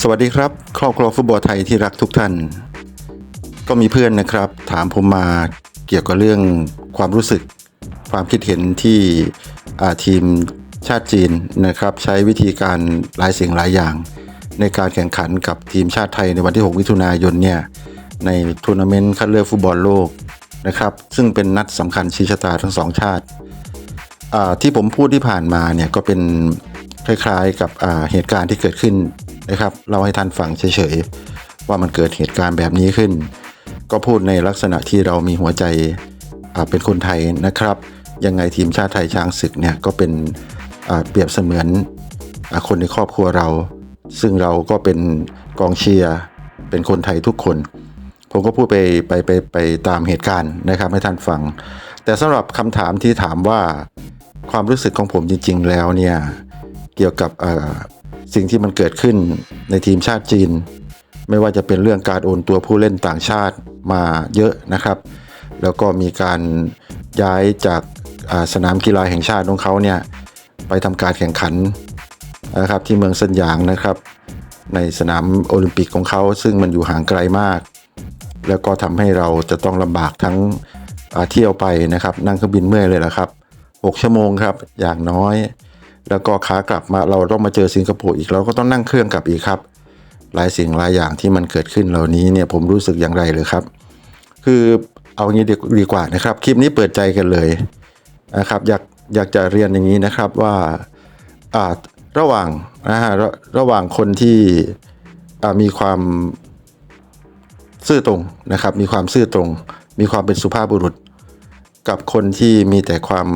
สวัสดีครับ ครอบครัวฟุตบอลไทยที่รักทุกท่าน ก็มีเพื่อนนะครับ ถามผมมาเกี่ยวกับเรื่องความรู้สึกความคิดเห็นที่ทีมชาติจีนนะครับ ใช้วิธีการหลายสิ่งหลายอย่าง ในการแข่งขันกับทีมชาติไทยในวันที่ 6 มิถุนายนเนี่ยในทัวร์นาเมนต์คัดเลือกฟุตบอลโลกนะครับ ซึ่งเป็นนัดสำคัญชี้ชะตาทั้งสองชาติที่ผมพูดที่ผ่านมาเนี่ยก็เป็น คล้ายๆ กับเหตุการณ์ที่เกิดขึ้นนะครับเราให้ท่านฟังเฉยๆว่ามันเกิดเหตุการณ์แบบนี้ขึ้น ก็พูดในลักษณะที่เรามีหัวใจเป็นคนไทยนะครับ ยังไงทีมชาติไทยช้างศึกเนี่ยก็เป็นเปรียบเสมือนอคนในครอบครัวเรา ซึ่งเราก็เป็นกองเชียร์เป็นคนไทยทุกคน ผมก็พูดไปไปไปไปตามเหตุการณ์นะครับให้ท่านฟัง แต่สำหรับคำถามที่ถามว่าความรู้สึกของผมจริง ๆ แล้วเนี่ย เกี่ยวกับสิ่งที่มันเกิดขึ้นในทีมชาติจีน ไม่ว่าจะเป็นเรื่องการโอนตัวผู้เล่นต่างชาติมาเยอะนะครับ แล้วก็มีการย้ายจากสนามกีฬาแห่งชาติของเขาเนี่ยไปทำการแข่งขันนะครับที่เมืองเซินหยางนะครับ ในสนามโอลิมปิกของเขาซึ่งมันอยู่ห่างไกลมาก แล้วก็ทำให้เราจะต้องลำบากทั้งเที่ยวไปนะครับ นั่งเครื่องบินเมื่อยเลยละครับ 6 ชั่วโมงครับอย่างน้อย แล้วก็ขากลับมาเราต้องมาเจอสิงคโปร์อีกเราก็ต้องนั่งเครื่องกลับอีกครับ หลายสิ่งหลายอย่างที่มันเกิดขึ้นเหล่านี้เนี่ยผมรู้สึกอย่างไรเลยครับ คือเอางี้ดีกว่านะครับ คลิปนี้เปิดใจกันเลยนะครับ อยากอยากจะเรียนอย่างนี้นะครับว่าอ่าระหว่างนะฮะระระหว่างคนที่อ่ามีความซื่อตรงนะครับ มีความซื่อตรง มีความเป็นสุภาพบุรุษ กับคนที่มีแต่ความ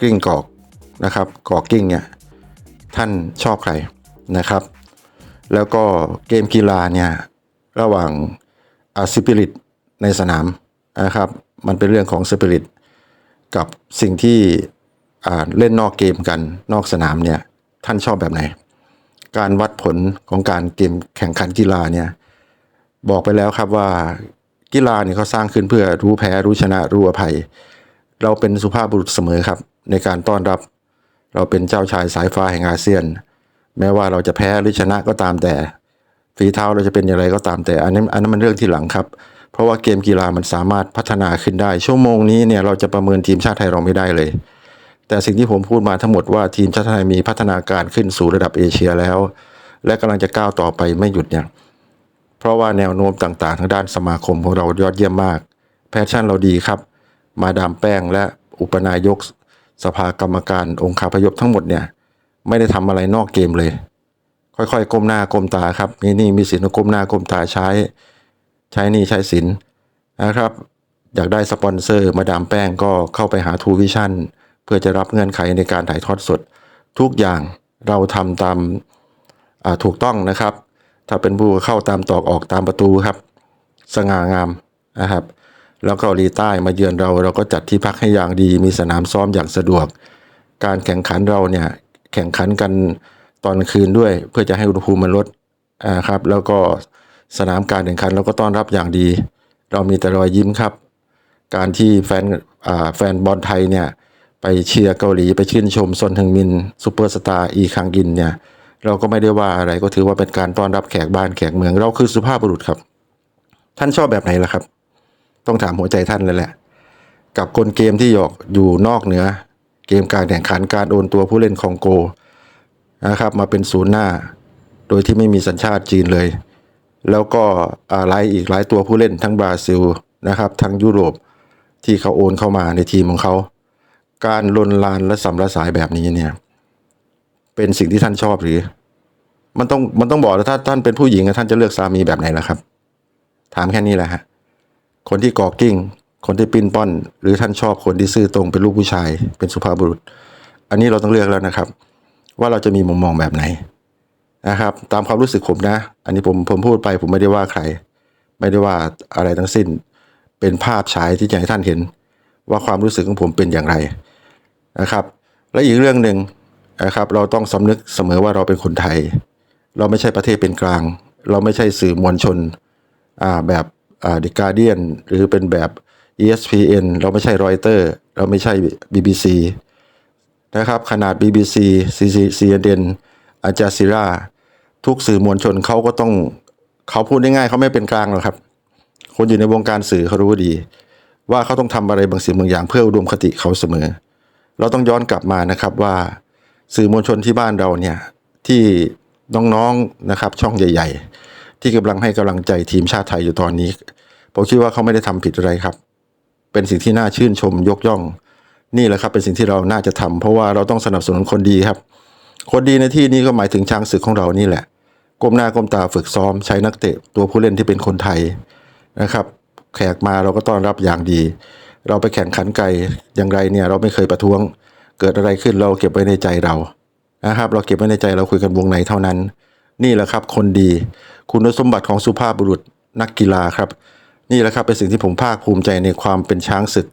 กลิ้งกอก นะครับกอกกิ้งเนี่ยท่านชอบใครนะครับ แล้วก็เกมกีฬาเนี่ยระหว่างอาสปิริตในสนามนะครับมันเป็นเรื่องของสปิริตกับสิ่งที่เล่นนอกเกมกันนอกสนามเนี่ยท่านชอบแบบไหน การวัดผลของการเกมแข่งขันกีฬาเนี่ยบอกไปแล้วครับว่ากีฬาเนี่ยเขาสร้างขึ้นเพื่อรู้แพ้รู้ชนะรู้อภัย เราเป็นสุภาพบุรุษเสมอครับ ในการต้อนรับ เราเป็นเจ้าชายสายฟ้าแห่งอาเซียน แม้ว่าเราจะแพ้หรือชนะก็ตามแต่ ฝีเท้าเราจะเป็นอย่างไรก็ตามแต่ อันนั้อันนั้นมันเรื่องที่หลังครับ เพราะว่าเกมกีฬามันสามารถพัฒนาขึ้นได้ ชั่วโมงนี้เนี่ยเราจะประเมินทีมชาติไทยเราไม่ได้เลย แต่สิ่งที่ผมพูดมาทั้งหมดว่าทีมชาติไทยมีพัฒนาการขึ้นสู่ระดับเอเชียแล้ว และกำลังจะก้าวต่อไปไม่หยุดเนี่ยเพราะว่าแนวโน้มต่างๆ ทางด้านสมาคมของเรายอดเยี่ยมมาก แพชชั่นเราดีครับ มาดามแป้งและอุปนายก สภากรรมการองค์คาพยพทั้งหมดเนี่ยไม่ได้ทำอะไรนอกเกมเลย ค่อยๆ ก้มหน้าก้มตาครับมีหนี่มีสินก้มหน้าก้มตาใช้ ใช้นี่ใช้สินนะครับ อยากได้สปอนเซอร์มาดามแป้งก็เข้าไปหาทูวิชั่นเพื่อจะรับเงื่อนไขในการถ่ายทอดสด ทุกอย่างเราทำตามถูกต้องนะครับ ถ้าเป็นผู้เข้าตามตอกออกตามประตูครับ สง่างามนะครับ แล้วเกาหลีใต้มาเยือนเราเราก็จัดที่พักให้อย่างดี มีสนามซ้อมอย่างสะดวก การแข่งขันเราเนี่ยแข่งขันกันตอนคืนด้วย เพื่อจะให้อุณหภูมิมันลดอ่าครับแล้วก็สนามการแข่งขันเราก็ต้อนรับอย่างดี เรามีแต่รอยยิ้มครับ การที่แฟนอ่าแฟนบอลไทยเนี่ยไปเชียร์เกาหลีไปชื่นชมซนฮึงมินซูเปอร์สตาร์อีคังกินเนี่ยเราก็ไม่ได้ว่าอะไรก็ถือว่าเป็นการต้อนรับแขกบ้านแขกเมืองเราคือสุภาพบุรุษครับ ท่านชอบแบบไหนล่ะครับ ต้องถามหัวใจท่านเลยแหละ กับกลเกมที่หยอกอยู่นอกเหนือ เกมการแข่งขันการโอนตัวผู้เล่นคองโกนะครับ มาเป็นศูนย์หน้า โดยที่ไม่มีสัญชาติจีนเลย แล้วก็อะไรอีกหลายตัวผู้เล่นทั้งบราซิลนะครับทั้งยุโรปที่เขาโอนเข้ามาในทีมของเขา การลนลานและสัมระสายแบบนี้เนี่ยเป็นสิ่งที่ท่านชอบหรือ มันต้องมันต้องบอกแล้วถ้าท่านเป็นผู้หญิงท่านจะเลือกสามีแบบไหนล่ะครับ ถามแค่นี้แหละฮะ คนที่กอกกิ้ง คนที่ปิ้นป้อน หรือท่านชอบคนที่ซื่อตรงเป็นลูกผู้ชาย เป็นสุภาพบุรุษ อันนี้เราต้องเลือกแล้วนะครับ ว่าเราจะมีมุมมองแบบไหนนะครับ ตามความรู้สึกผมนะ อันนี้ผมผมพูดไปผมไม่ได้ว่าใคร ไม่ได้ว่าอะไรทั้งสิ้น เป็นภาพฉายที่จะให้ท่านเห็น ว่าความรู้สึกของผมเป็นอย่างไรนะครับ และอีกเรื่องหนึ่งนะครับ เราต้องสำนึกเสมอว่าเราเป็นคนไทย เราไม่ใช่ประเทศเป็นกลาง เราไม่ใช่สื่อมวลชนอ่าแบบ The Guardian หรือเป็นแบบ ESPN เราไม่ใช่รอยเตอร์เราไม่ใช่ BBC นะครับขนาด BBC CNN อาจาซิราทุกสื่อมวลชนเขาก็ต้องเขาพูดง่ายๆเขาไม่เป็นกลางหรอกครับ คนอยู่ในวงการสื่อเขารู้ดี ว่าเขาต้องทำอะไรบางสิ่งบางอย่างเพื่ออุดมคติเขาเสมอ เราต้องย้อนกลับมานะครับว่าสื่อมวลชนที่บ้านเราเนี่ยที่น้องๆนะครับช่องใหญ่ ๆ ที่กำลังให้กำลังใจทีมชาติไทยอยู่ตอนนี้ผมคิดว่าเขาไม่ได้ทำผิดอะไรครับ เป็นสิ่งที่น่าชื่นชมยกย่อง นี่แหละครับเป็นสิ่งที่เราน่าจะทำเพราะว่าเราต้องสนับสนุนคนดีครับ คนดีในที่นี้ก็หมายถึงช้างศึกของเรานี่แหละก้มหน้าก้มตาฝึกซ้อมใช้นักเตะตัวผู้เล่นที่เป็นคนไทยนะครับ แขกมาเราก็ต้อนรับอย่างดี เราไปแข่งขันไกลอย่างไรเนี่ย เราไม่เคยประท้วง เกิดอะไรขึ้นเราเก็บไว้ในใจเรานะครับ เราเก็บไว้ในใจเราคุยกันวงในเท่านั้น นี่แหละครับ คนดี คุณสมบัติของสุภาพบุรุษนักกีฬาครับ นี่แหละครับเป็นสิ่งที่ผมภาคภูมิใจในความเป็นช้างศึก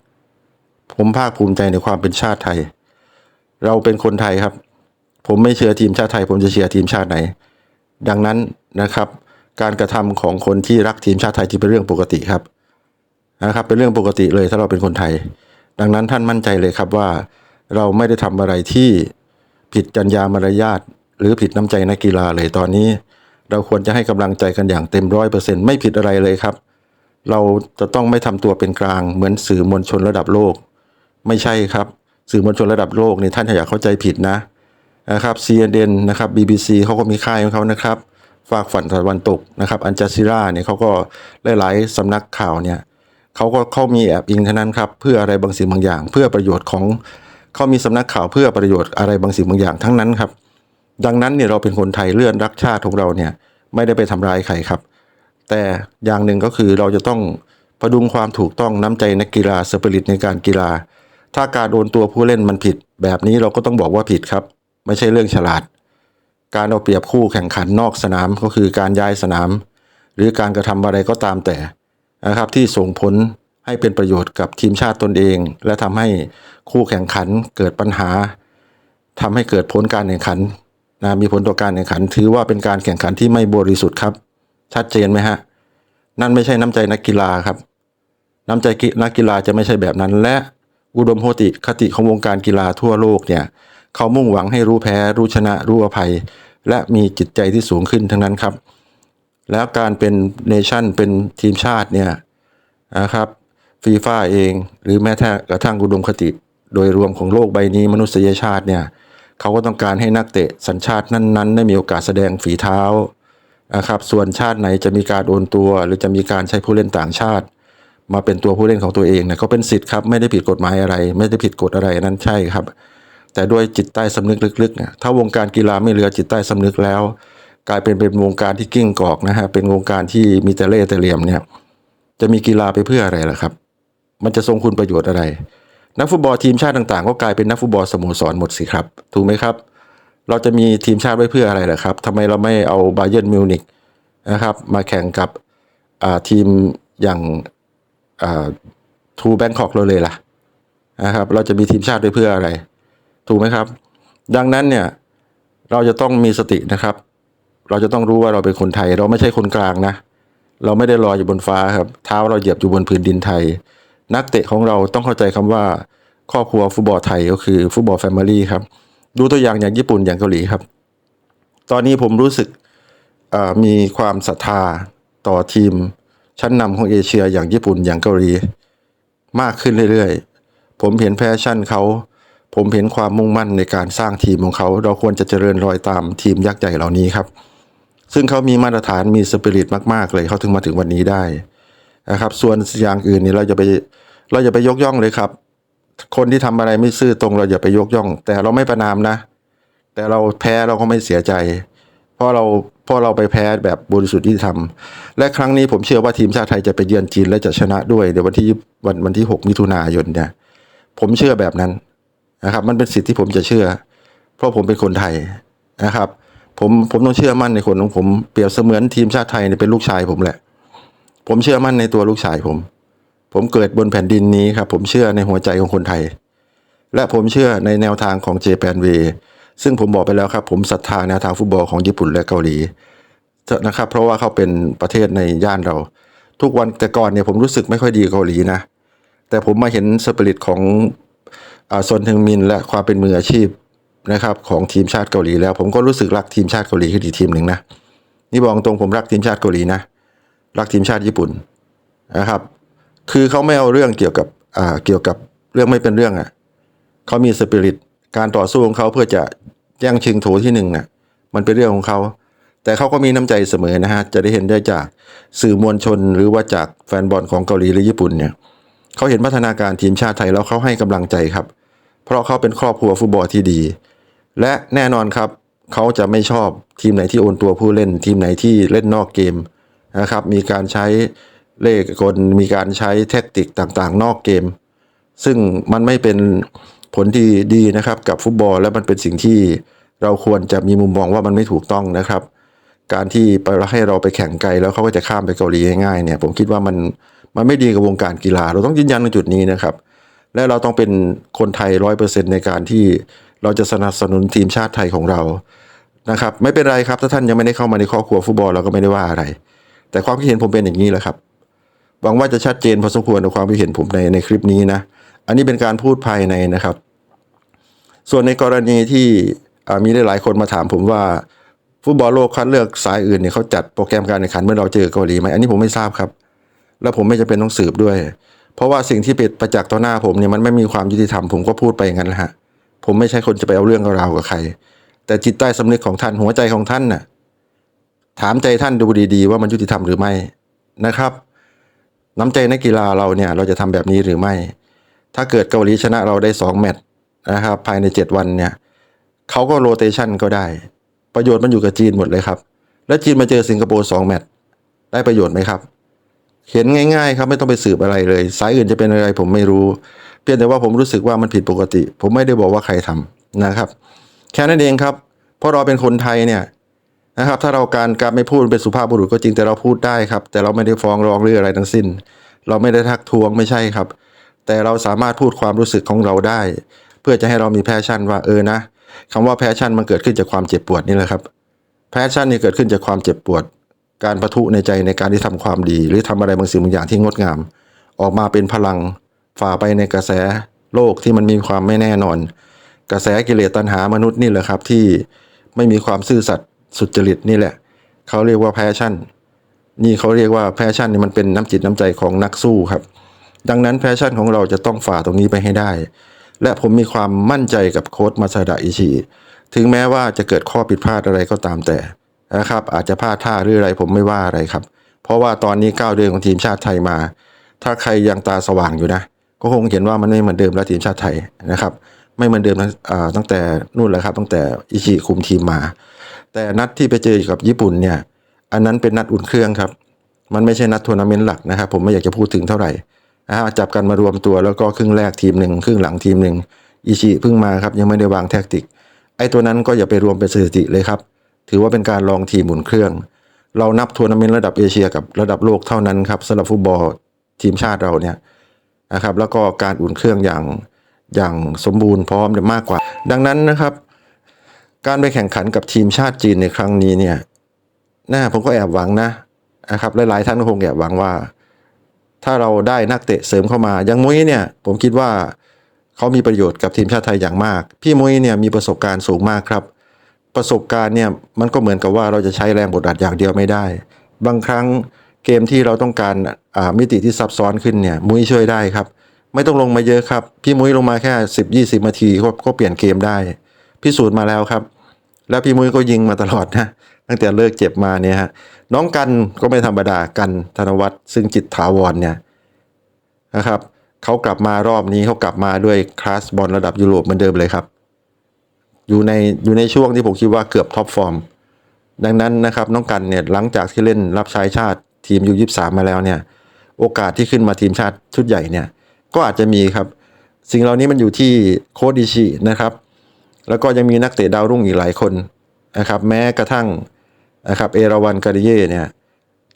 ผมภาคภูมิใจในความเป็นชาติไทย เราเป็นคนไทยครับ ผมไม่เชียร์ทีมชาติไทย ผมจะเชียร์ทีมชาติไหน ดังนั้นนะครับ การกระทำของคนที่รักทีมชาติไทยที่เป็นเรื่องปกติครับนะครับเป็นเรื่องปกติเลยถ้าเราเป็นคนไทย ดังนั้นท่านมั่นใจเลยครับว่า เราไม่ได้ทำอะไรที่ผิดจรรยามารยาทหรือผิดน้ำใจนักกีฬาเลยตอนนี้ เราควรจะให้กำลังใจกันอย่างเต็มร้อยเปอร์เซ็นต์ไม่ผิดอะไรเลยครับ เราจะต้องไม่ทำตัวเป็นกลางเหมือนสื่อมวลชนระดับโลก ไม่ใช่ครับ สื่อมวลชนระดับโลกนี่ท่านอย่าเข้าใจผิดนะนะครับ CNN นะครับ BBC เขาก็มีค่ายของเขานะครับฝากฝันตะวันตกนะครับอันจาซิราเนี่ยเขาก็หลายๆสำนักข่าวเนี่ยเขาก็เขามีแอบอิงเท่านั้นครับเพื่ออะไรบางสิ่งบางอย่าง เพื่อประโยชน์ของเขามีสำนักข่าวเพื่อประโยชน์อะไรบางสิ่งบางอย่างทั้งนั้นครับ ดังนั้นเนี่ยเราเป็นคนไทยเลื่อนรักชาติของเราเนี่ยไม่ได้ไปทำร้ายใครครับ แต่อย่างหนึ่งก็คือเราจะต้องพดุงความถูกต้องน้ำใจนักกีฬาสปิริตในการกีฬา ถ้าการโดนตัวผู้เล่นมันผิด แบบนี้เราก็ต้องบอกว่าผิดครับ ไม่ใช่เรื่องฉลาด การเอาเปรียบคู่แข่งขันนอกสนามก็คือการย้ายสนาม หรือการกระทำอะไรก็ตามแต่นะครับที่ส่งผลให้เป็นประโยชน์กับทีมชาติตนเอง และทำให้คู่แข่งขันเกิดปัญหาทำให้เกิดผลการแข่งขัน นะมีผลต่อการแข่งขัน ถือว่าเป็นการแข่งขันที่ไม่บริสุทธิ์ครับ ชัดเจนไหมฮะ นั่นไม่ใช่น้ำใจนักกีฬาครับ น้ำใจนักกีฬาจะไม่ใช่แบบนั้น และอุดมโหติคติของวงการกีฬาทั่วโลกเนี่ยเขามุ่งหวังให้รู้แพ้ รู้ชนะ รู้อภัย และมีจิตใจที่สูงขึ้นทั้งนั้นครับ แล้วการเป็นเนชั่นเป็นทีมชาติเนี่ยนะครับฟีฟ่าเอง หรือแม้แต่กระทั่งอุดมคติ โดยรวมของโลกใบนี้มนุษยชาติเนี่ย เขาก็ต้องการให้นักเตะสัญชาตินั้นๆ ได้มีโอกาสแสดงฝีเท้านะครับส่วนชาติไหนจะมีการโอนตัว หรือจะมีการใช้ผู้เล่นต่างชาติ มาเป็นตัวผู้เล่นของตัวเองเนี่ยเขาเป็นสิทธิ์ครับไม่ได้ผิดกฎหมายอะไร ไม่ได้ผิดกฎอะไรนั้นใช่ครับ แต่ด้วยจิตใต้สำนึกลึกๆเนี่ยถ้าวงการกีฬาไม่เหลือจิตใต้สำนึกแล้ว กลายเป็นเป็นวงการที่กิ้งกอกนะฮะเป็นวงการที่มีแต่เล่แต่เหลี่ยมเนี่ยจะมีกีฬาไปเพื่ออะไรล่ะครับ มันจะทรงคุณประโยชน์อะไร นักฟุตบอลทีมชาติต่างๆ ก็กลายเป็นนักฟุตบอลสโมสรหมดสิครับ ถูกไหมครับ เราจะมีทีมชาติไว้เพื่ออะไรล่ะครับทำไมเราไม่เอาบาเยิร์นมิวนิกนะครับมาแข่งกับทีมอย่างทูแบงคอกเราเลยล่ะนะครับเราจะมีทีมชาติด้วยเพื่ออะไร ถูกไหมครับ ดังนั้นเนี่ยเราจะต้องมีสตินะครับ เราจะต้องรู้ว่าเราเป็นคนไทย เราไม่ใช่คนกลางนะ เราไม่ได้ลอยอยู่บนฟ้าครับ เท้าเราเหยียบอยู่บนพื้นดินไทย นักเตะของเราต้องเข้าใจคำว่า ครอบครัวฟุตบอลไทยก็คือฟุตบอลแฟมิลี่ครับ ดูตัวอย่างอย่างญี่ปุ่นอย่างเกาหลีครับ ตอนนี้ผมรู้สึกมีความศรัทธาต่อทีมชั้นนำของเอเชียอย่างญี่ปุ่นอย่างเกาหลี มากขึ้นเรื่อยๆ ผมเห็นแฟชั่นเขา ผมเห็นความมุ่งมั่นในการสร้างทีมของเขา เราควรจะเจริญรอยตามทีมยักษ์ใหญ่เหล่านี้ครับ ซึ่งเขามีมาตรฐานมีสปิริตมากๆ เลยเขาถึงมาถึงวันนี้ได้นะครับ ส่วนอย่างอื่นนี่เราจะไปเราอย่าไปยกย่องเลยครับ คนที่ทำอะไรไม่ซื่อตรงเราอย่าไปยกย่อง แต่เราไม่ประนามนะ แต่เราแพ้เราก็ไม่เสียใจ เพราะเราเพราะเราไปแพ้แบบบริสุทธิ์ที่ทำและครั้งนี้ผมเชื่อว่าทีมชาติไทยจะไปเยือนจีนและจะชนะด้วยในวันที่วันวันที่ 6 มิถุนายนเนี่ย ผมเชื่อแบบนั้นนะครับ มันเป็นสิทธิ์ที่ผมจะเชื่อ เพราะผมเป็นคนไทยนะครับ ผมผมต้องเชื่อมั่นในคนของผมเปรียบเสมือนทีมชาติไทยเนี่ยเป็นลูกชายผมแหละ ผมเชื่อมั่นในตัวลูกชายผม ผมเกิดบนแผ่นดินนี้ครับ ผมเชื่อในหัวใจของคนไทย และผมเชื่อในแนวทางของเจแปนเวซึ่งผมบอกไปแล้วครับ ผมศรัทธาแนวทางฟุตบอลของญี่ปุ่นและเกาหลีนะครับ เพราะว่าเขาเป็นประเทศในย่านเรา ทุกวันแต่ก่อนเนี่ยผมรู้สึกไม่ค่อยดีเกาหลีนะแต่ผมมาเห็นสปิริตของอ่าซนทึงมิน และความเป็นมืออาชีพนะครับของทีมชาติเกาหลีแล้ว ผมก็รู้สึกรักทีมชาติเกาหลีขึ้นอีกทีมหนึ่งนะนี่บอกตรงผมรักทีมชาติเกาหลีนะรักทีมชาติญี่ปุ่นนะครับ คือเขาไม่เอาเรื่องเกี่ยวกับอ่าเกี่ยวกับเรื่องไม่เป็นเรื่องอะ่ะเขามีสปิริตการต่อสู้ของเขาเพื่อจะแย่งชิงโถที่หนึ่งน่ะมันเป็นเรื่องของเขา แต่เขาก็มีน้ำใจเสมอนะฮะจะได้เห็นได้จากสื่อมวลชนหรือว่าจากแฟนบอลของเกาหลีหรือญี่ปุ่นเนี่ยเขาเห็นพัฒนาการทีมชาติไทยแล้วเขาให้กำลังใจครับ เพราะเขาเป็นครอบครัวฟุตบอลที่ดี และแน่นอนครับเขาจะไม่ชอบทีมไหนที่โอนตัวผู้เล่น ทีมไหนที่เล่นนอกเกมนะครับมีการใช้ เลขกลมีการใช้แท็กติกต่างๆ นอกเกม ซึ่งมันไม่เป็นผลที่ดีนะครับกับฟุตบอลและมันเป็นสิ่งที่เราควรจะมีมุมมองว่ามันไม่ถูกต้องนะครับ การที่ไปให้เราไปแข่งไกลแล้วเขาก็จะข้ามไปเกาหลีง่ายๆเนี่ยผมคิดว่ามันมันไม่ดีกับวงการกีฬา เราต้องยืนยันในจุดนี้นะครับ และเราต้องเป็นคนไทยร้อยเปอร์เซ็นในการที่เราจะสนับสนุนทีมชาติไทยของเรานะครับ ไม่เป็นไรครับถ้าท่านยังไม่ได้เข้ามาในครอบครัวฟุตบอลเราก็ไม่ได้ว่าอะไร แต่ความคิดเห็นผมเป็นอย่างนี้แหละครับ หวังว่าจะชัดเจนพอสมควรในความคิดเห็นผมในในคลิปนี้นะ อันนี้เป็นการพูดภายในนะครับ ส่วนในกรณีที่อ่ามีหลายๆคนมาถามผมว่าฟุตบอลโลกคัดเลือกสายอื่นเนี่ยเขาจัดโปรแกรมการแข่งขันเมื่อเราเจอเกาหลีไหมอันนี้ผมไม่ทราบครับ แล้วผมไม่จะเป็นต้องสืบด้วย เพราะว่าสิ่งที่เป็นประจักษ์ต่อหน้าผมเนี่ยมันไม่มีความยุติธรรมผมก็พูดไปอย่างนั้นแหละฮะผมไม่ใช่คนจะไปเอาเรื่องราวกับใคร แต่จิตใต้สำนึกของท่านหัวใจของท่านน่ะถามใจท่านดูดีๆ ว่ามันยุติธรรมหรือไม่นะครับ น้ำใจนักกีฬาเราเนี่ยเราจะทำแบบนี้หรือไม่ ถ้าเกิดเกาหลีชนะเราได้สองแมตช์นะครับภายในเจ็ดวันเนี่ยเขาก็โรเตชันก็ได้ ประโยชน์มันอยู่กับจีนหมดเลยครับ แล้วจีนมาเจอสิงคโปร์สองแมตช์ได้ประโยชน์ไหมครับ เห็นง่ายๆครับไม่ต้องไปสืบอะไรเลย สายอื่นจะเป็นอะไรผมไม่รู้ เพียงแต่ว่าผมรู้สึกว่ามันผิดปกติ ผมไม่ได้บอกว่าใครทำนะครับ แค่นั้นเองครับเพราะเราเป็นคนไทยเนี่ย นะครับ ถ้าเราการการไม่พูดเป็นสุภาพบุรุษก็จริงแต่เราพูดได้ครับ แต่เราไม่ได้ฟ้องร้องหรืออะไรทั้งสิ้น เราไม่ได้ทักท้วงไม่ใช่ครับ แต่เราสามารถพูดความรู้สึกของเราได้ เพื่อจะให้เรามีแพชชั่นว่าเออนะคำว่าแพชชั่นมันเกิดขึ้นจากความเจ็บปวดนี่แหละครับแพชชั่นนี่เกิดขึ้นจากความเจ็บปวด การประทุในใจในการที่ทำความดี หรือทำอะไรบางสิ่งบางอย่างที่งดงาม ออกมาเป็นพลังฝ่าไปในกระแสโลกที่มันมีความไม่แน่นอน กระแสกิเลสตัณหามนุษย์นี่แหละครับที่ไม่มีความซื่อสัตย์ สุจริตนี่แหละเขาเรียกว่าแพชชั่น นี่เขาเรียกว่าแพชชั่นนี่มันเป็นน้ำจิตน้ำใจของนักสู้ครับ ดังนั้นแพชชั่นของเราจะต้องฝ่าตรงนี้ไปให้ได้ และผมมีความมั่นใจกับโค้ชมาซาดะอิชิถึงแม้ว่าจะเกิดข้อผิดพลาดอะไรก็ตามแต่นะครับ อาจจะพลาดท่าหรืออะไรผมไม่ว่าอะไรครับ เพราะว่าตอนนี้ก้าเดือนของทีมชาติไทยมา ถ้าใครยังตาสว่างอยู่นะ ก็คงเห็นว่ามันไม่เหมือนเดิมแล้วทีมชาติไทยนะครับ ไม่เหมือนเดิมตั้งแต่นู่นแหละครับ ตั้งแต่อิชิคุมทีมมา แต่นัดที่ไปเจอกับญี่ปุ่นเนี่ยอันนั้นเป็นนัดอุ่นเครื่องครับ มันไม่ใช่นัดทัวร์นาเมนต์หลักนะครับผมไม่อยากจะพูดถึงเท่าไหร่นะฮะจับกันมารวมตัวแล้วก็ครึ่งแรกทีมหนึ่งครึ่งหลังทีมหนึ่งอิชิเพิ่งมาครับยังไม่ได้วางแท็กติก ไอ้ตัวนั้นก็อย่าไปรวมเป็นสถิติเลยครับ ถือว่าเป็นการลองทีมหมุนเครื่อง เรานับทัวร์นาเมนต์ระดับเอเชียกับระดับโลกเท่านั้นครับสำหรับฟุตบอลทีมชาติเราเนี่ยนะครับแล้วก็การอุ่นเครื่องอย่างอย่างสมบูรณ์พร้อมเนี่ยมากกว่า ดังนั้นนะครับ การไปแข่งขันกับทีมชาติจีนในครั้งนี้เนี่ยน่าผมก็แอบหวังนะนะครับหลายๆท่านก็คงแอบหวังว่า ถ้าเราได้นักเตะเสริมเข้ามาอย่างมุ้ยเนี่ยผมคิดว่าเขามีประโยชน์กับทีมชาติไทยอย่างมาก พี่มุ้ยเนี่ยมีประสบการณ์สูงมากครับ ประสบการณ์เนี่ยมันก็เหมือนกับว่าเราจะใช้แรงบดอัดอย่างเดียวไม่ได้ บางครั้งเกมที่เราต้องการอ่ามิติที่ซับซ้อนขึ้นเนี่ยมุ้ยช่วยได้ครับ ไม่ต้องลงมาเยอะครับ พี่มุ้ยลงมาแค่สิบยี่สิบนาทีก็เปลี่ยนเกมได้ พิสูจน์มาแล้วครับ แล้วพี่มุ้ยก็ยิงมาตลอดนะตั้งแต่เลิกเจ็บมาเนี่ยฮะน้องกันก็ไม่ธรรมดากันธนวัฒน์ซึ่งจิตถาวรเนี่ยนะครับเขากลับมารอบนี้เขากลับมาด้วยคลาสบอลระดับยุโรปเหมือนเดิมเลยครับ อยู่ในอยู่ในช่วงที่ผมคิดว่าเกือบท็อปฟอร์มดังนั้นนะครับน้องกันเนี่ยหลังจากที่เล่นรับใช้ชาติทีมยูยี่สามมาแล้วเนี่ย โอกาสที่ขึ้นมาทีมชาติชุดใหญ่เนี่ย ก็อาจจะมีครับ สิ่งเหล่านี้มันอยู่ที่โค้ดดิชินะครับ แล้วก็ยังมีนักเตะดาวรุ่งอีกหลายคนนะครับ แม้กระทั่งนะครับเอราวันการิเย่เนี่ย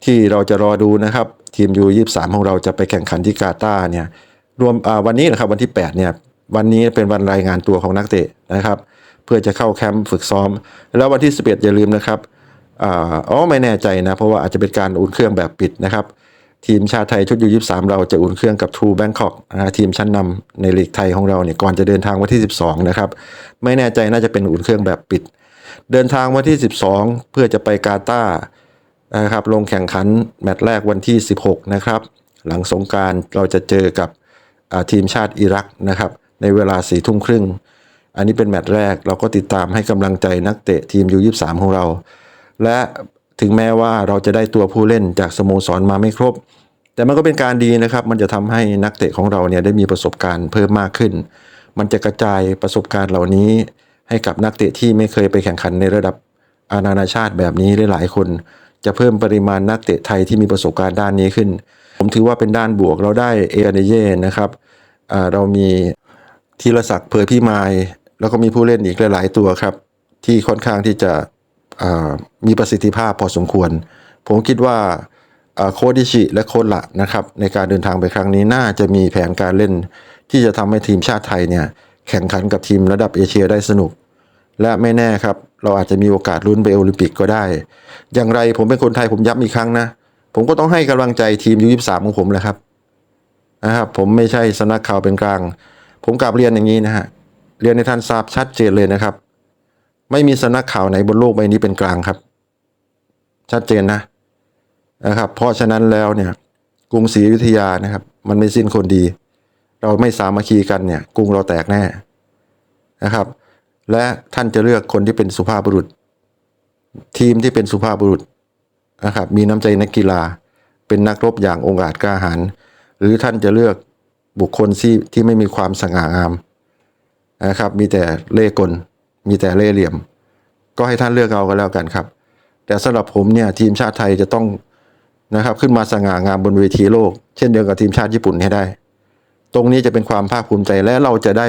ที่เราจะรอดูนะครับ ทีมยูยี่สามของเราจะไปแข่งขันที่กาตาร์เนี่ยรวมวันนี้นะครับวันที่ 8 เนี่ย วันนี้เป็นวันรายงานตัวของนักเตะนะครับ เพื่อจะเข้าแคมป์ฝึกซ้อม แล้ววันที่ 11 อย่าลืมนะครับอ๋อไม่แน่ใจนะ เพราะว่าอาจจะเป็นการอุ่นเครื่องแบบปิดนะครับ ทีมชาติไทยชุดยู23เราจะอุ่นเครื่องกับทูแบงคอกนะทีมชั้นนำในลีกไทยของเราเนี่ยก่อนจะเดินทางวันที่ 12 นะครับ ไม่แน่ใจน่าจะเป็นอุ่นเครื่องแบบปิด เดินทางวันที่ 12 เพื่อจะไปกาตาร์นะครับลงแข่งขันแมตช์แรกวันที่ 16 นะครับ หลังสงการเราจะเจอกับทีมชาติอิรักนะครับในเวลาสี่ทุ่มครึ่ง อันนี้เป็นแมตช์แรกเราก็ติดตามให้กำลังใจนักเตะทีมยู23ของเรา และ ถึงแม้ว่าเราจะได้ตัวผู้เล่นจากสโมสรมาไม่ครบ แต่มันก็เป็นการดีนะครับ มันจะทำให้นักเตะของเราเนี่ยได้มีประสบการณ์เพิ่มมากขึ้น มันจะกระจายประสบการณ์เหล่านี้ ให้กับนักเตะที่ไม่เคยไปแข่งขันในระดับอานานาชาติแบบนี้หลายๆคน จะเพิ่มปริมาณนักเตะไทยที่มีประสบการณ์ด้านนี้ขึ้น ผมถือว่าเป็นด้านบวกเราได้เอเดเย่นะครับอ่าเรามีธีรศักดิ์เผยพี่มาย แล้วก็มีผู้เล่นอีกหลาย ๆ ตัวครับ ที่ค่อนข้างที่จะ มีประสิทธิภาพพอสมควร ผมคิดว่าโคดิชิและโค้ชละนะครับในการเดินทางไปครั้งนี้น่าจะมีแผนการเล่น ที่จะทำให้ทีมชาติไทยเนี่ยแข่งขันกับทีมระดับเอเชียได้สนุก และไม่แน่ครับ เราอาจจะมีโอกาสลุ้นไปโอลิมปิกก็ได้ อย่างไรผมเป็นคนไทยผมย้ำอีกครั้งนะ ผมก็ต้องให้กำลังใจทีมยูยี่สามของผมแหละครับนะครับ ผมไม่ใช่สนักข่าวเป็นกลาง ผมกลับเรียนอย่างนี้นะฮะเรียนในท่านทราบชัดเจนเลยนะครับ ไม่มีสำนักข่าวไหนบนโลกใบนี้เป็นกลางครับ ชัดเจนนะนะครับ เพราะฉะนั้นแล้วเนี่ยกรุงศรีอยุธยานะครับ มันไม่สิ้นคนดี เราไม่สามัคคีกันเนี่ย กรุงเราแตกแน่นะครับ และท่านจะเลือกคนที่เป็นสุภาพบุรุษ ทีมที่เป็นสุภาพบุรุษนะครับ มีน้ำใจนักกีฬา เป็นนักรบอย่างองอาจกล้าหาญหรือท่านจะเลือกบุคคลที่ที่ไม่มีความสง่างามนะครับ มีแต่เล่กล มีแต่เล่ห์เหลี่ยม ก็ให้ท่านเลือกเอาก็แล้วกันครับ แต่สำหรับผมเนี่ยทีมชาติไทยจะต้องนะครับขึ้นมาสง่างามบนเวทีโลก เช่นเดียวกับทีมชาติญี่ปุ่นให้ได้ ตรงนี้จะเป็นความภาคภูมิใจและเราจะได้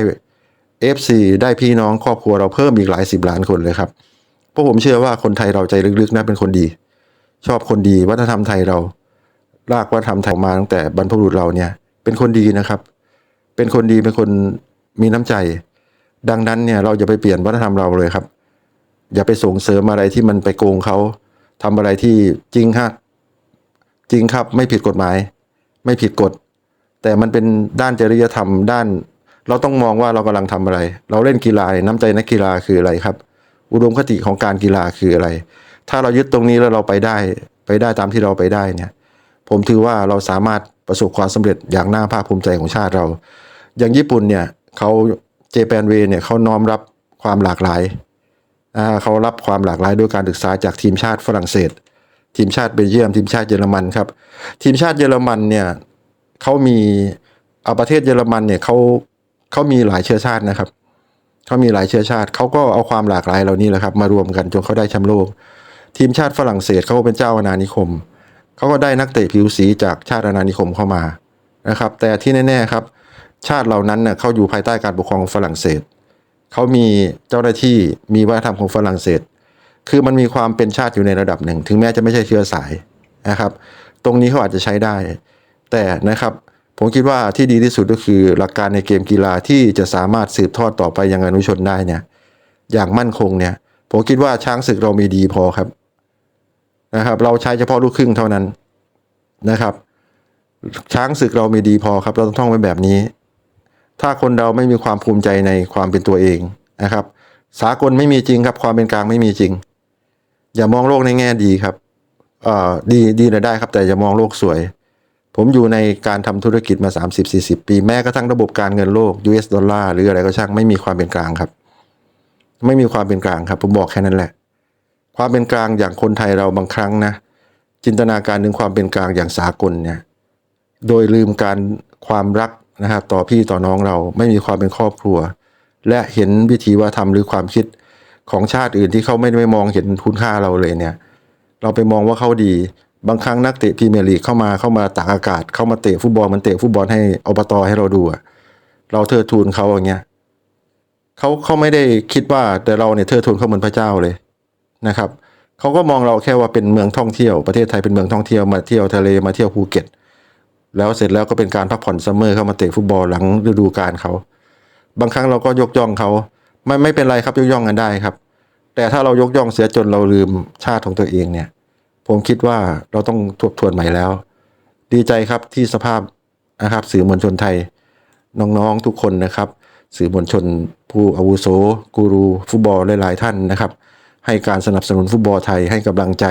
FC ได้พี่น้องครอบครัวเราเพิ่มอีกหลายสิบล้านคนเลยครับเพราะผมเชื่อว่าคนไทยเราใจลึกๆนะเป็นคนดี ชอบคนดีวัฒนธรรมไทยเรา รากวัฒนธรรมไทยมาตั้งแต่บรรพบุรุษเราเนี่ย เป็นคนดีนะครับ เป็นคนดีเป็นคนมีน้ำใจ ดังนั้นเนี่ยเราอย่าไปเปลี่ยนวัฒนธรรมเราเลยครับ อย่าไปส่งเสริมอะไรที่มันไปโกงเขาทำอะไรที่จริงฮะจริงครับไม่ผิดกฎหมาย ไม่ผิดกฎ แต่มันเป็นด้านจริยธรรมด้าน เราต้องมองว่าเรากำลังทำอะไร เราเล่นกีฬาน้ำใจนักกีฬาคืออะไรครับ อุดมคติของการกีฬาคืออะไร ถ้าเรายึดตรงนี้แล้วเราไปได้ ไปได้ตามที่เราไปได้เนี่ย ผมถือว่าเราสามารถประสบความสำเร็จอย่างน่าภาคภูมิใจของชาติเรา อย่างญี่ปุ่นเนี่ยเขา เจแปนเวเนี่ยเขาน้อมรับความหลากหลายเขารับความหลากหลายด้วยการศึกษาจากทีมชาติฝรั่งเศส ทีมชาติเบลเยียม ทีมชาติเยอรมันครับ ทีมชาติเยอรมันเนี่ยเขามีเอาประเทศเยอรมันเนี่ยเขาเขามีหลายเชื้อชาตินะครับเขามีหลายเชื้อชาติเขาก็เอาความหลากหลายเหล่านี้แหละครับ มารวมกันจนเขาได้แชมป์โลก ทีมชาติฝรั่งเศสเขาเป็นเจ้าอาณานิคมเขาก็ได้นักเตะผิวสีจากชาติอาณานิคมเข้ามานะครับ แต่ที่แน่ๆครับ ชาติเหล่านั้นเน่ยเขาอยู่ภายใต้การปกครองของฝรั่งเศส เขามีเจ้าหน้าที่มีวัฒนธรรมของฝรั่งเศส คือมันมีความเป็นชาติอยู่ในระดับหนึ่ง ถึงแม้จะไม่ใช่เชื้อสายนะครับ ตรงนี้เขาอาจจะใช้ได้ แต่นะครับผมคิดว่าที่ดีที่สุดก็คือหลักการในเกมกีฬาที่จะสามารถสืบทอดต่อไปยังอนุชนได้เนี่ยอย่างมั่นคงเนี่ยผมคิดว่าช้างศึกเรามีดีพอครับนะครับ เราใช้เฉพาะลูกครึ่งเท่านั้นนะครับ ช้างศึกเรามีดีพอครับ เราต้องท่องไว้แบบนี้ ถ้าคนเราไม่มีความภูมิใจในความเป็นตัวเองนะครับ สากลไม่มีจริงครับ ความเป็นกลางไม่มีจริง อย่ามองโลกในแง่ดีครับเอ่อดีดีนะได้ครับ แต่อย่ามองโลกสวย ผมอยู่ในการทำธุรกิจมา 30-40 ปี แม้กระทั่งระบบการเงินโลก US ดอลลาร์หรืออะไรก็ช่างไม่มีความเป็นกลางครับ ไม่มีความเป็นกลางครับ ผมบอกแค่นั้นแหละ ความเป็นกลางอย่างคนไทยเราบางครั้งนะ จินตนาการถึงความเป็นกลางอย่างสากลเนี่ยโดยลืมการความรัก นะครับต่อพี่ต่อน้องเราไม่มีความเป็นครอบครัว และเห็นวิธีว่าทำหรือความคิดของชาติอื่นที่เขาไม่ได้มองเห็นคุณค่าเราเลยเนี่ย เราไปมองว่าเขาดีบางครั้งนักเตะพรีเมียร์ลีกเข้ามาเข้ามาตากอากาศ เข้ามาเตะฟุตบอลมันเตะฟุตบอลให้อบตให้เราดูเราเทิดทูนเขาอย่างเงี้ยเขาเขาไม่ได้คิดว่าแต่เราเนี่ยเทิดทูนเขาเหมือนพระเจ้าเลยนะครับเขาก็มองเราแค่ว่าเป็นเมืองท่องเที่ยวประเทศไทยเป็นเมืองท่องเที่ยวมาเที่ยวทะเลมาเที่ยวภูเก็ต แล้วเสร็จแล้วก็เป็นการพักผ่อนซัมเมอร์เข้ามาเตะฟุตบอลหลังฤดูกาลเขา บางครั้งเราก็ยกย่องเขาไม่ไม่เป็นไรครับยกย่องกันได้ครับ แต่ถ้าเรายกย่องเสียจนเราลืมชาติของตัวเองเนี่ย ผมคิดว่าเราต้องทบทวนใหม่แล้ว ดีใจครับที่สภาพนะครับสื่อมวลชนไทย น้องๆทุกคนนะครับ สื่อมวลชนผู้อาวุโสกูรูฟุตบอลหลายๆท่านนะครับ ให้การสนับสนุนฟุตบอลไทยให้กำลังใจ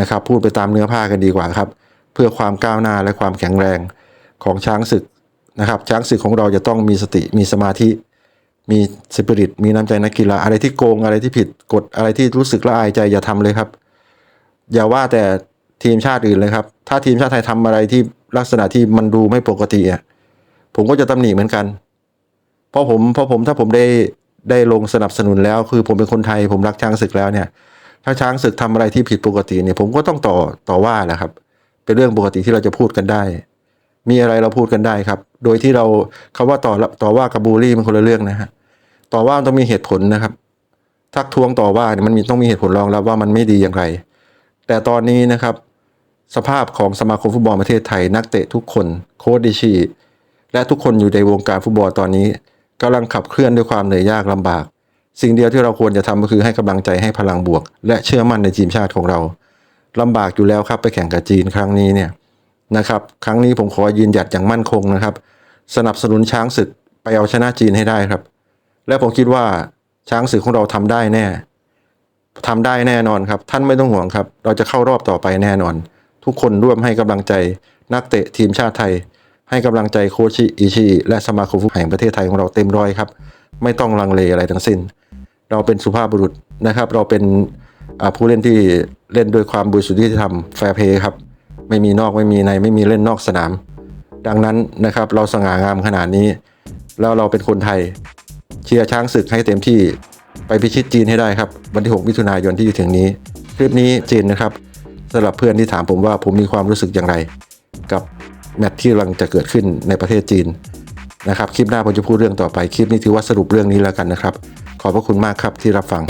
นะครับ พูดไปตามเนื้อผ้ากันดีกว่าครับ เพื่อความก้าวหน้าและความแข็งแรงของช้างศึกนะครับ ช้างศึกของเราจะต้องมีสติมีสมาธิ มีสปิริต มีน้ำใจนักกีฬาอะไรที่โกงอะไรที่ผิดกฎอะไรที่รู้สึกละอายใจอย่าทำเลยครับ อย่าว่าแต่ทีมชาติอื่นเลยครับ ถ้าทีมชาติไทยทำอะไรที่ลักษณะที่มันดูไม่ปกติอะผมก็จะตำหนิเหมือนกัน เพราะผมเพราะผมถ้าผมได้ได้ลงสนับสนุนแล้ว คือผมเป็นคนไทย ผมรักช้างศึกแล้วเนี่ย ถ้าช้างศึกทำอะไรที่ผิดปกติเนี่ย ผมก็ต้องต่อต่อว่าแหละครับ เป็นเรื่องปกติที่เราจะพูดกันได้ มีอะไรเราพูดกันได้ครับ โดยที่เราคาว่าต่อต่อว่ากับบูลลี่มันคนละเรื่องนะฮะต่อว่าต้องมีเหตุผลนะครับ ทักท้วงต่อว่าเนี่ยมันมีต้องมีเหตุผลรองรับว่ามันไม่ดีอย่างไร แต่ตอนนี้นะครับ สภาพของสมาคมฟุตบอลประเทศไทย นักเตะทุกคนโค้ชดิชีและทุกคนอยู่ในวงการฟุตบอลตอนนี้กำลังขับเคลื่อนด้วยความเหนื่อยยากลำบาก สิ่งเดียวที่เราควรจะทำก็คือให้กำลังใจให้พลังบวก และเชื่อมั่นในทีมชาติของเรา ลำบากอยู่แล้วครับไปแข่งกับจีนครั้งนี้เนี่ยนะครับครั้งนี้ผมขอยืนหยัดอย่างมั่นคงนะครับ สนับสนุนช้างศึกไปเอาชนะจีนให้ได้ครับ และผมคิดว่าช้างศึกของเราทำได้แน่ทำได้แน่นอนครับ ท่านไม่ต้องห่วงครับ เราจะเข้ารอบต่อไปแน่นอน ทุกคนร่วมให้กำลังใจนักเตะทีมชาติไทย ให้กำลังใจโค้ชอิชิและสมาคมฟุตบอลแห่งประเทศไทยของเราเต็มร้อยครับ ไม่ต้องลังเลอะไรทั้งสิ้น เราเป็นสุภาพบุรุษนะครับ เราเป็น ผู้เล่นที่เล่นด้วยความบริสุทธิ์ที่ทำแฟร์เพย์ครับ ไม่มีนอกไม่มีในไม่มีเล่นนอกสนาม ดังนั้นนะครับเราสง่างามขนาดนี้ แล้วเราเป็นคนไทยเชียร์ช้างศึกให้เต็มที่ไปพิชิตจีนให้ได้ครับ วันที่ 6 มิถุนายนที่จะถึงนี้ คลิปนี้จีนนะครับสำหรับเพื่อนที่ถามผมว่าผมมีความรู้สึกอย่างไร กับแมตช์ที่กำลังจะเกิดขึ้นในประเทศจีนนะครับคลิปหน้าผมจะพูดเรื่องต่อไปคลิปนี้ถือว่าสรุปเรื่องนี้แล้วกันนะครับ ขอบพระคุณมากครับที่รับฟัง